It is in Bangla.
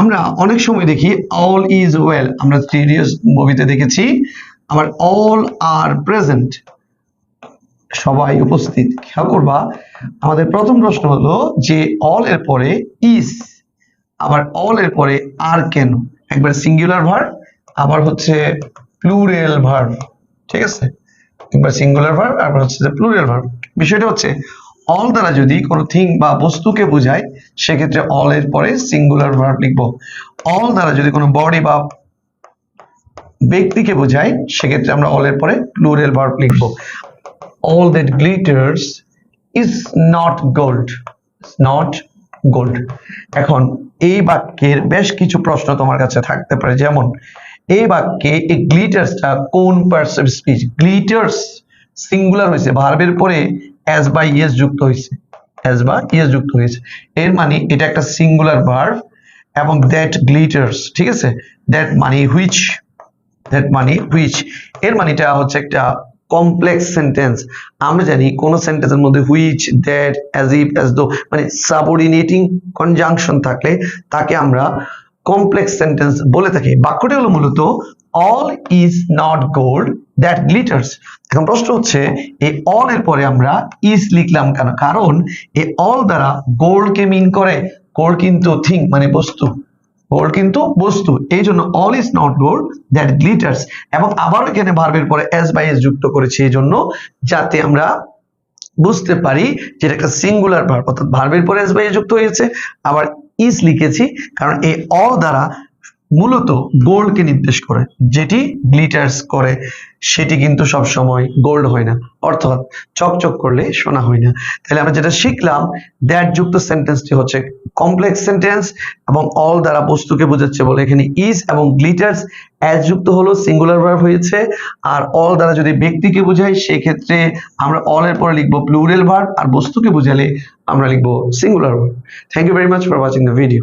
আমরা অনেক সময় দেখি অল ইজ ওয়েল আমরা সিরিয়াস মুভিতে দেখেছি, আবার অল আর প্রেজেন্ট সবাই উপস্থিত। খেয়াল করবা, আমাদের প্রথম প্রশ্ন হলো যে অল এর পরে ইজ আবার অল এর পরে আর কেন? একবার সিঙ্গুলার ভার্ব আবার হচ্ছে প্লুরাল ভার্ব ঠিক আছে? একবার সিঙ্গুলার ভার্ব আবার হচ্ছে প্লুরাল ভার্ব বিষয়টা হচ্ছে অল দ্বারা যদি কোনো থিং বা বস্তুকে বোঝায়, সেক্ষেত্রে অল এর পরে সিঙ্গুলার ভার্ব লিখব। অল দ্বারা যদি কোনো বডি বা ব্যক্তিকে বোঝায়, সেক্ষেত্রে আমরা অল এর পরে প্লুরাল ভার্ব লিখব। all that glitters is not gold not gold এখন এই বাক্যের বেশ কিছু প্রশ্ন তোমার কাছে থাকতে পারে। যেমন, এই বাক্যে এই গ্লিটার্সটা কোন পার্সন স্পিচ গ্লিটার্স সিঙ্গুলার হয়েছে ভার্বের পরে অ্যাজ বা ইয়েস যুক্ত হয়েছে। অ্যাজ বা ইয়েস যুক্ত হয়েছে। এর মানে এটা একটা সিঙ্গুলার ভার্ব এবং দ্যাট গ্লিটার্স ঠিক আছে? দ্যাট মানে হুইচ দ্যাট মানে হুইচ এর মানেটা হচ্ছে একটা কমপ্লেক্স সেন্টেন্স আমরা জানি কোন সেন্টেন্সের মধ্যে which that as if as though মানে সাবঅর্ডিনেটিং কনজাংশন থাকলে তাকে আমরা কমপ্লেক্স সেন্টেন্স বলে থাকি। বাক্যটি হলো মূলত all is not gold that glitters এখন প্রশ্ন হচ্ছে এই অল এর পরে আমরা ইজ লিখলাম কেন? কারণ এই অল দ্বারা গোল্ডকে মিন করে। গোল্ড কিন্তু থিং মানে বস্তু। গোল্ড কিন্তু বস্তু। এই জন্য all is not gold that glitters এবং আবারও এখানে ভার্বের পরে এস বাই এস যুক্ত করেছি এই জন্য, যাতে আমরা বুঝতে পারি যে এটা একটা সিঙ্গুলার ভার্ব অর্থাৎ ভার্বের পরে এস বাই এস যুক্ত হয়েছে। আবার ইজ লিখেছি, কারণ এই অল দ্বারা মূলত গোল্ডকে নির্দেশ করে। যেটি গ্লিটার্স করে, সেটি কিন্তু সব সময় গোল্ড হয় না। অর্থাৎ চকচক করলে সোনা হয় না। তাহলে আমরা যেটা শিখলাম, দ্যাট যুক্ত সেন্টেন্সটি হচ্ছে কমপ্লেক্স সেন্টেন্স এবং অল দ্বারা বস্তুকে বোঝাচ্ছে বলে। এখানে ইজ এবং গ্লিটার্স অ্যাজ যুক্ত হলো, সিঙ্গুলার ভার্ব হয়েছে। আর অল দ্বারা যদি ব্যক্তিকে বোঝাই সেই ক্ষেত্রে আমরা অল এর পরে লিখব প্লুরাল ভার্ব, আর বস্তুকে বোঝালে আমরা লিখব singular verb. Thank you very much for watching the video